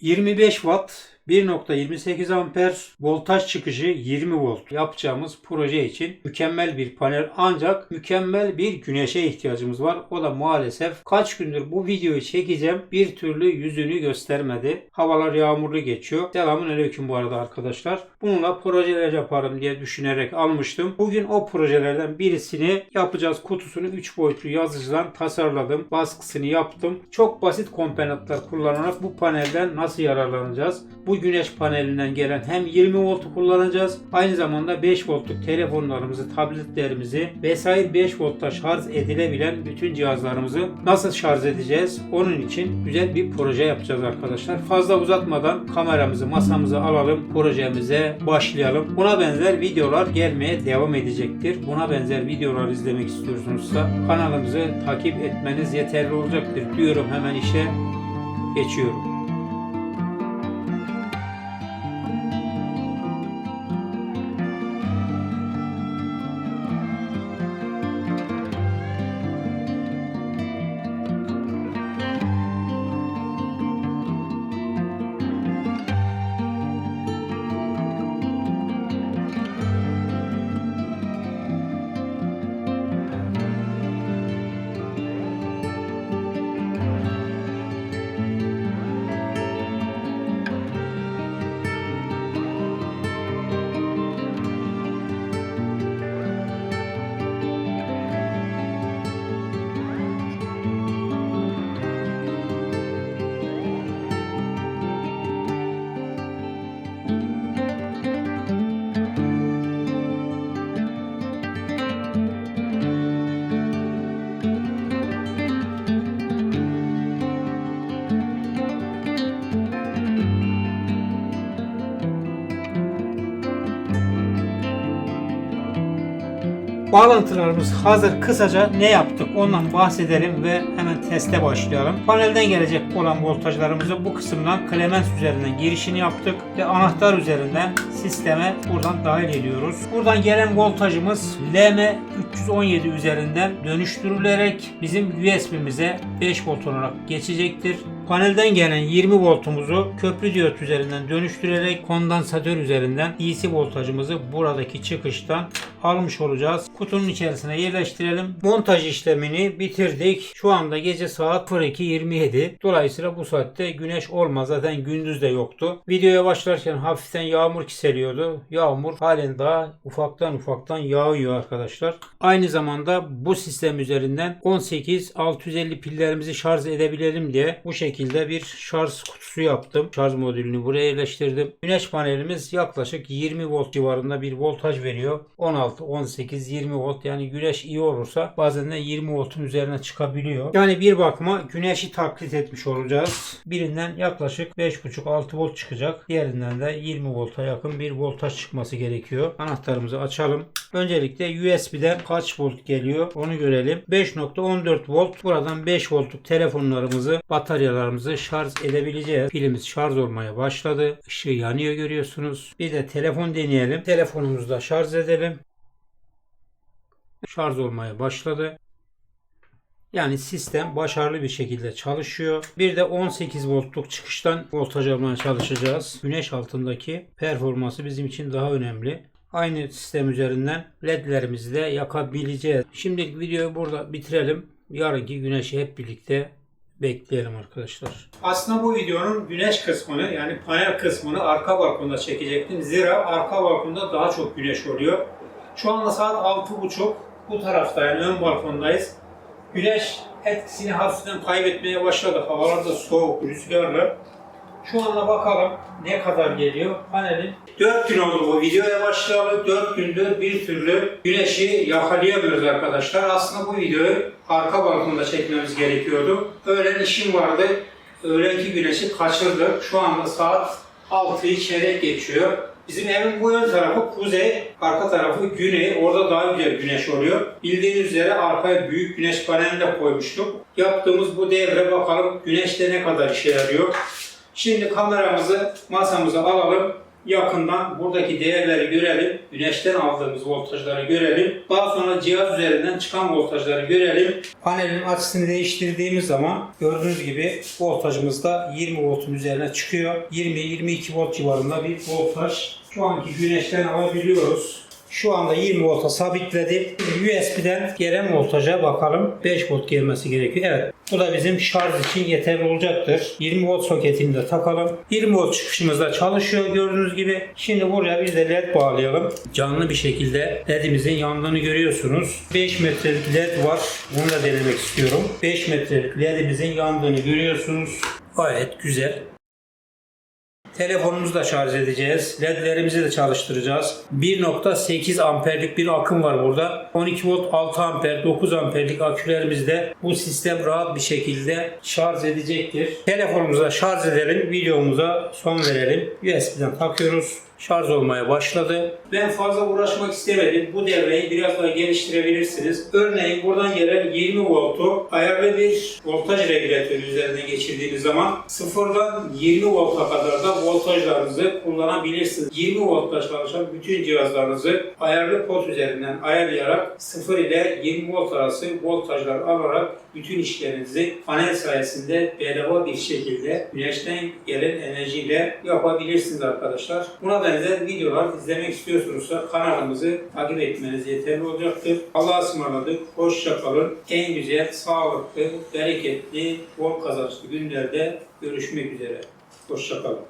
25 watt 1.28 amper voltaj çıkışı 20 volt yapacağımız proje için mükemmel bir panel ancak mükemmel bir güneşe ihtiyacımız var. O da maalesef kaç gündür bu videoyu çekeceğim bir türlü yüzünü göstermedi. Havalar yağmurlu geçiyor. Selamun aleyküm bu arada arkadaşlar. Bununla projeler yaparım diye düşünerek almıştım. Bugün o projelerden birisini yapacağız. Kutusunu 3 boyutlu yazıcıdan tasarladım. Baskısını yaptım. Çok basit komponentler kullanarak bu panelden nasıl yararlanacağız? Bu güneş panelinden gelen hem 20 voltu kullanacağız. Aynı zamanda 5 voltluk telefonlarımızı, tabletlerimizi vesaire 5 voltta şarj edilebilen bütün cihazlarımızı nasıl şarj edeceğiz? Onun için güzel bir proje yapacağız arkadaşlar. Fazla uzatmadan kameramızı masamıza alalım. Projemize başlayalım. Buna benzer videolar gelmeye devam edecektir. Buna benzer videolar izlemek istiyorsunuzsa kanalımızı takip etmeniz yeterli olacaktır. Diyorum hemen işe geçiyorum. Bağlantılarımız hazır. Kısaca ne yaptık ondan bahsedelim ve hemen teste başlayalım. Panelden gelecek olan voltajlarımızı bu kısımdan Clemens üzerinden girişini yaptık ve anahtar üzerinden sisteme buradan dahil ediyoruz. Buradan gelen voltajımız LM317 üzerinden dönüştürülerek bizim USB'mize 5 volt olarak geçecektir. Panelden gelen 20 voltumuzu köprü diyot üzerinden dönüştürerek kondansatör üzerinden DC voltajımızı buradaki çıkıştan almış olacağız. Kutunun içerisine yerleştirelim. Montaj işlemini bitirdik. Şu anda gece saat 02.27. Dolayısıyla bu saatte güneş olmaz. Zaten gündüz de yoktu. Videoya başlarken hafiften yağmur kiseliyordu. Yağmur halen daha ufaktan ufaktan yağıyor arkadaşlar. Aynı zamanda bu sistem üzerinden 18 650 pillerimizi şarj edebilelim diye bu şekilde bir şarj kutusu yaptım. Şarj modülünü buraya yerleştirdim. Güneş panelimiz yaklaşık 20 volt civarında bir voltaj veriyor. 16, 18, 20 volt yani güneş iyi olursa bazen de 20 voltun üzerine çıkabiliyor. Yani bir bakıma güneşi taklit etmiş olacağız. Birinden yaklaşık 5,5-6 volt çıkacak. Diğerinden de 20 volta yakın bir voltaj çıkması gerekiyor. Anahtarımızı açalım. Öncelikle USB'den kaç volt geliyor onu görelim. 5.14 volt. Buradan 5 voltluk telefonlarımızı, bataryalarımızı şarj edebileceğiz. Pilimiz şarj olmaya başladı. Işığı yanıyor görüyorsunuz. Bir de telefon deneyelim. Telefonumuzu da şarj edelim. Şarj olmaya başladı. Yani sistem başarılı bir şekilde çalışıyor. Bir de 18 voltluk çıkıştan voltaj almaya çalışacağız. Güneş altındaki performansı bizim için daha önemli. Aynı sistem üzerinden ledlerimizi de yakabileceğiz. Şimdilik videoyu burada bitirelim. Yarınki güneşi hep birlikte bekleyelim arkadaşlar. Aslında bu videonun güneş kısmını yani panel kısmını arka balkonda çekecektim. Zira arka balkonda daha çok güneş oluyor. Şu anda saat 6.30. Bu tarafta yani ön balkondayız. Güneş etkisini hafiften kaybetmeye başladı. Havalar da soğuk, rüzgarlı. Şu anda bakalım ne kadar geliyor panelin. 4 gün oldu bu videoya başlayalı. 4 gündür bir türlü güneşi yakalayamıyoruz arkadaşlar. Aslında bu videoyu arka balkonda çekmemiz gerekiyordu. Öğlen işim vardı. Öğlenki güneşi kaçırdık. Şu anda saat 6'yı çeyrek geçiyor. Bizim evin bu ön tarafı kuzey, arka tarafı güney. Orada daha güzel güneş oluyor. Bildiğiniz üzere arkaya büyük güneş paneli de koymuştuk. Yaptığımız bu devre bakalım güneşte ne kadar işe yarıyor. Şimdi kameramızı masamıza alalım. Yakından buradaki değerleri görelim. Güneşten aldığımız voltajları görelim. Daha sonra cihaz üzerinden çıkan voltajları görelim. Panelin açısını değiştirdiğimiz zaman gördüğünüz gibi voltajımız da 20 voltun üzerine çıkıyor. 20-22 volt civarında bir voltaj. Şu anki güneşten alabiliyoruz. Şu anda 20 volta sabitledi. USB'den gelen voltaja bakalım. 5 volt gelmesi gerekiyor. Evet. Bu da bizim şarj için yeterli olacaktır. 20 volt soketini de takalım. 20 volt çıkışımızda çalışıyor gördüğünüz gibi. Şimdi buraya bir de led bağlayalım. Canlı bir şekilde ledimizin yandığını görüyorsunuz. 5 metrelik led var. Bunu da denemek istiyorum. 5 metrelik ledimizin yandığını görüyorsunuz. Gayet güzel. Telefonumuzu da şarj edeceğiz. LED'lerimizi de çalıştıracağız. 1.8 amperlik bir akım var burada. 12 volt 6 amper 9 amperlik akülerimizde bu sistem rahat bir şekilde şarj edecektir. Telefonumuzu da şarj edelim. Videomuza son verelim. USB'den takıyoruz şarj olmaya başladı. Ben fazla uğraşmak istemedim. Bu devreyi biraz daha geliştirebilirsiniz. Örneğin buradan gelen 20 voltu ayarlı bir voltaj regülatörü üzerine geçirdiğiniz zaman sıfırdan 20 volta kadar da voltajlarınızı kullanabilirsiniz. 20 voltla çalışan bütün cihazlarınızı ayarlı pot üzerinden ayarlayarak 0 ile 20 volt arası voltajlar alarak bütün işlerinizi panel sayesinde bedava bir şekilde güneşten gelen enerjiyle yapabilirsiniz arkadaşlar. Buna benzer videolar izlemek istiyorsunuzsa kanalımızı takip etmeniz yeterli olacaktır. Allah'a ısmarladık. Hoşça kalın. En güzel, sağlıklı, bereketli, bol kazançlı günlerde görüşmek üzere. Hoşça kalın.